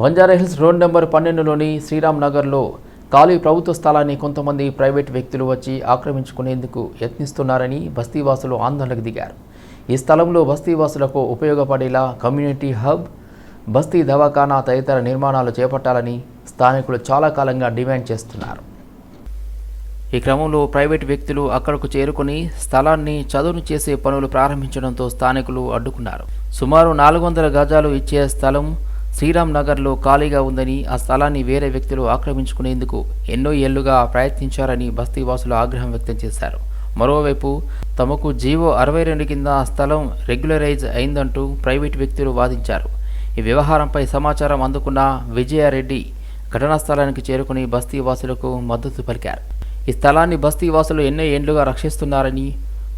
Banjara Hills road number పన్నెండులోని శ్రీరామ్ నగర్లో ఖాళీ ప్రభుత్వ స్థలాన్ని కొంతమంది ప్రైవేట్ వ్యక్తులు వచ్చి ఆక్రమించుకునేందుకు యత్నిస్తున్నారని బస్తీవాసులు ఆందోళనకు దిగారు. ఈ స్థలంలో బస్తీవాసులకు ఉపయోగపడేలా కమ్యూనిటీ హబ్ బస్తీ దవాఖానా తదితర నిర్మాణాలు చేపట్టాలని స్థానికులు చాలా కాలంగా డిమాండ్ చేస్తున్నారు. ఈ క్రమంలో ప్రైవేట్ వ్యక్తులు అక్కడకు చేరుకుని స్థలాన్ని చదును చేసే పనులు ప్రారంభించడంతో స్థానికులు అడ్డుకున్నారు. సుమారు నాలుగు వందల గజాలు ఇచ్చే స్థలం శ్రీరామ్ నగర్లో ఖాళీగా ఉందని ఆ స్థలాన్ని వేరే వ్యక్తులు ఆక్రమించుకునేందుకు ఎన్నో ఏళ్ళుగా ప్రయత్నించారని బస్తీవాసులు ఆగ్రహం వ్యక్తం చేశారు. మరోవైపు తమకు జీవో అరవై రెండు కింద ఆ స్థలం రెగ్యులరైజ్ అయిందంటూ ప్రైవేట్ వ్యక్తులు వాదించారు. ఈ వ్యవహారంపై సమాచారం అందుకున్న విజయారెడ్డి ఘటనా స్థలానికి చేరుకుని బస్తీవాసులకు మద్దతు పలికారు. ఈ స్థలాన్ని బస్తీవాసులు ఎన్నో ఏండ్లుగా రక్షిస్తున్నారని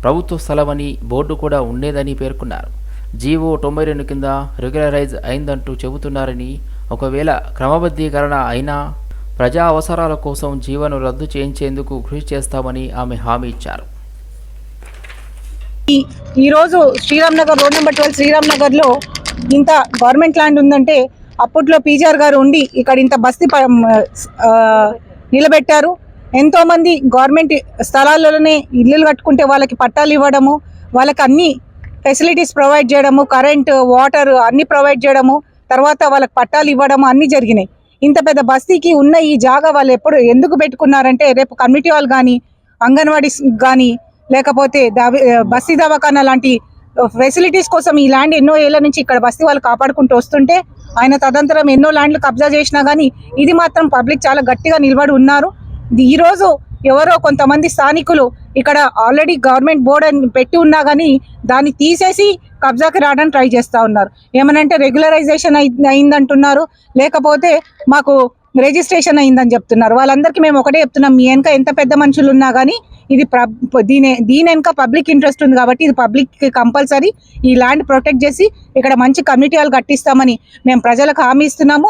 ప్రభుత్వ స్థలమని బోర్డు కూడా ఉండేదని పేర్కొన్నారు. జీవో తొంభై రెండు కింద రెగ్యులరైజ్ అయిందంటూ చెబుతున్నారని ఒకవేళ క్రమబద్ధీకరణ అయినా ప్రజా అవసరాల కోసం జీవను రద్దు చేయించేందుకు కృషి చేస్తామని ఆమె హామీ ఇచ్చారు. ఈ ఈరోజు Sriram Nagar road number twelve Sriram ఇంత గవర్నమెంట్ ల్యాండ్ ఉందంటే అప్పట్లో పీజీఆర్ గారు ఉండి ఇక్కడ ఇంత బస్తీ ప- నిలబెట్టారు. ఎంతోమంది గవర్నమెంట్ స్థలాలలోనే ఇల్లులు కట్టుకుంటే వాళ్ళకి పట్టాలు ఇవ్వడము వాళ్ళకి అన్ని ఫెసిలిటీస్ ప్రొవైడ్ చేయడము కరెంట్ వాటర్ అన్ని ప్రొవైడ్ చేయడము తర్వాత వాళ్ళకి పట్టాలు ఇవ్వడము అన్ని జరిగినాయి. ఇంత పెద్ద బస్తీకి ఉన్న ఈ జాగా వాళ్ళు ఎప్పుడు ఎందుకు పెట్టుకున్నారంటే రేపు కమ్యూనిటీ వాళ్ళు కానీ అంగన్వాడీస్ కానీ లేకపోతే బస్తీ దవాఖానా లాంటి ఫెసిలిటీస్ కోసం ఈ ల్యాండ్ ఎన్నో ఏళ్ళ నుంచి ఇక్కడ బస్తీ వాళ్ళు కాపాడుకుంటూ వస్తుంటే ఆయన తదంతరం ఎన్నో ల్యాండ్లు కబ్జా చేసినా కానీ ఇది మాత్రం పబ్లిక్ చాలా గట్టిగా నిలబడి ఉన్నారు. ఇది ఈ రోజు ఎవరో కొంతమంది స్థానికులు ఇక్కడ ఆల్రెడీ గవర్నమెంట్ బోర్డు అని పెట్టి ఉన్నా కానీ దాన్ని తీసేసి కబ్జాకి రావడానికి ట్రై చేస్తా ఉన్నారు. ఏమనంటే రెగ్యులరైజేషన్ అయిందంటున్నారు. లేకపోతే మాకు రిజిస్ట్రేషన్ అయిందని చెప్తున్నారు. వాళ్ళందరికీ మేము ఒకటే చెప్తున్నాం. మీ వెనక ఎంత పెద్ద మనుషులు ఉన్నా కానీ ఇది ప్రబ్ దీని దీని వెనక పబ్లిక్ ఇంట్రెస్ట్ ఉంది కాబట్టి ఇది పబ్లిక్ కంపల్సరీ ఈ ల్యాండ్ ప్రొటెక్ట్ చేసి ఇక్కడ మంచి కమ్యూనిటీ వాళ్ళు కట్టిస్తామని మేము ప్రజలకు హామీ ఇస్తున్నాము.